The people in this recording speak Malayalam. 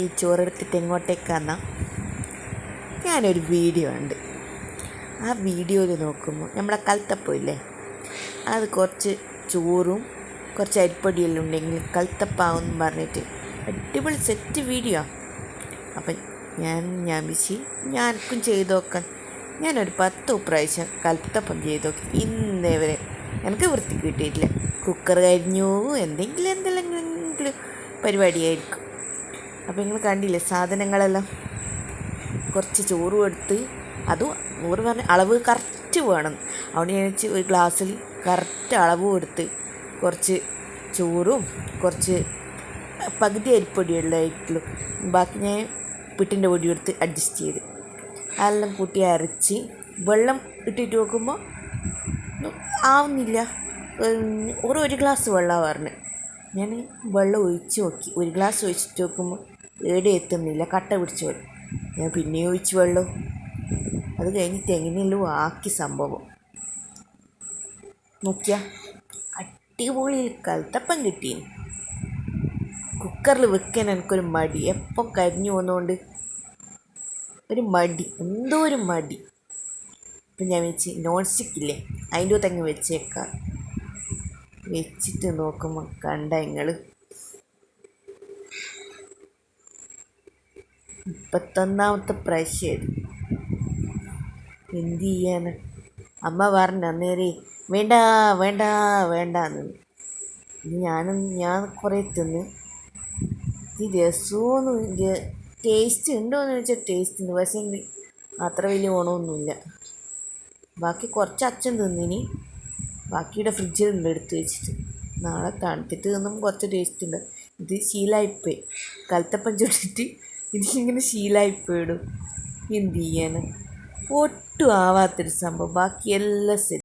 ഈ ചോറെടുത്തിട്ട് എങ്ങോട്ടേക്കാന്നാ ഞാനൊരു വീഡിയോ ഉണ്ട്. ആ വീഡിയോയിൽ നോക്കുമ്പോൾ നമ്മളെ കൽത്തപ്പമില്ലേ? അത് കുറച്ച് ചോറും കുറച്ച് അരിപ്പൊടിയെല്ലാം ഉണ്ടെങ്കിൽ കൽത്തപ്പാവെന്ന് പറഞ്ഞിട്ട് അടിപൊളി സെറ്റ് വീഡിയോ. അപ്പം ഞാൻ ഞാൻ വിശി ഞാനൊക്കെ ചെയ്ത് നോക്കാൻ ഞാനൊരു പത്ത് പ്രാവശ്യം കൽത്തപ്പം ചെയ്ത് നോക്കി ഇന്നേ വരെ എനിക്ക് വൃത്തി കിട്ടിയിട്ടില്ല. കുക്കർ കരിഞ്ഞു എന്തെങ്കിലും എന്തെങ്കിലും പരിപാടിയായിരിക്കും. അപ്പോൾ നിങ്ങൾ കണ്ടില്ലേ സാധനങ്ങളെല്ലാം കുറച്ച് ചോറും എടുത്ത് അതും നൂറ് പറഞ്ഞ അളവ് കറക്റ്റ് വേണം. അതുകൊണ്ട് ഞാൻ ഒരു ഗ്ലാസ്സിൽ കറക്റ്റ് അളവും എടുത്ത് കുറച്ച് ചോറും കുറച്ച് പകുതി അരിപ്പൊടിയുള്ളതായിട്ടുള്ളൂ ബാക്കി ഞാൻ പിട്ടിന്റെ പൊടി എടുത്ത് അഡ്ജസ്റ്റ് ചെയ്ത്. അതെല്ലാം കൂട്ടി അരച്ച് വെള്ളം ഇട്ടിട്ട് നോക്കുമ്പോൾ ആവുന്നില്ല. ഒരു ഒരു ഗ്ലാസ് വെള്ളമാണ് പറഞ്ഞത്. ഞാൻ വെള്ളം ഒഴിച്ച് നോക്കി. ഒരു ഗ്ലാസ് ഒഴിച്ചിട്ട് നോക്കുമ്പോൾ ഏടെ എത്തുന്നില്ല. കട്ട പിടിച്ച് പോയി. ഞാൻ പിന്നെ ഒഴിച്ച് വെള്ളം. അത് കഴിഞ്ഞിട്ട് എങ്ങനെയല്ലോ ആക്കി സംഭവം. നോക്കിയ അടിപൊളി കൽത്തപ്പം കിട്ടി കുക്കറിൽ വെക്കാൻ എനിക്കൊരു മടി. എപ്പം കരിഞ്ഞു പോകുന്നതുകൊണ്ട് ഒരു മടി. എന്തോ ഒരു മടി. അപ്പം ഞാൻ വെച്ച് നോൺ സ്റ്റിക്ക് ഇല്ലേ അതിന്റെ തെങ്ങ് വെച്ചേക്കാം. വെച്ചിട്ട് നോക്കുമ്പോൾ കണ്ട നിങ്ങൾ മുപ്പത്തൊന്നാമത്തെ പ്രാവശ്യം എന്ത് ചെയ്യാന്? അമ്മ പറഞ്ഞു അന്നേരെ വേണ്ട വേണ്ട വേണ്ട ഞാനും ഞാൻ കുറേ തിന്ന്. ഇത് രസമൊന്നും ഇത് ടേസ്റ്റ് ഉണ്ടോ എന്ന് ചോദിച്ചാൽ ടേസ്റ്റ് ഉണ്ട്. പക്ഷേ അത്ര വലിയ ഗുണമൊന്നുമില്ല. ബാക്കി കുറച്ച് അച്ഛൻ തിന്നിനി. ബാക്കിയുടെ ഫ്രിഡ്ജിലുണ്ട് എടുത്ത് വെച്ചിട്ട് നാളെ തണുത്തിട്ട് നിന്നും കുറച്ച് ടേസ്റ്റ് ഉണ്ട്. ഇത് ശീലായിപ്പോയി. കലത്തപ്പം ചുട്ടിട്ട് ഇതിങ്ങനെ ശീലായിപ്പോയിടും. എന്ത് ചെയ്യാൻ ഒട്ടും ആവാത്തൊരു സംഭവം. ബാക്കി എല്ലാം സെറ്റ്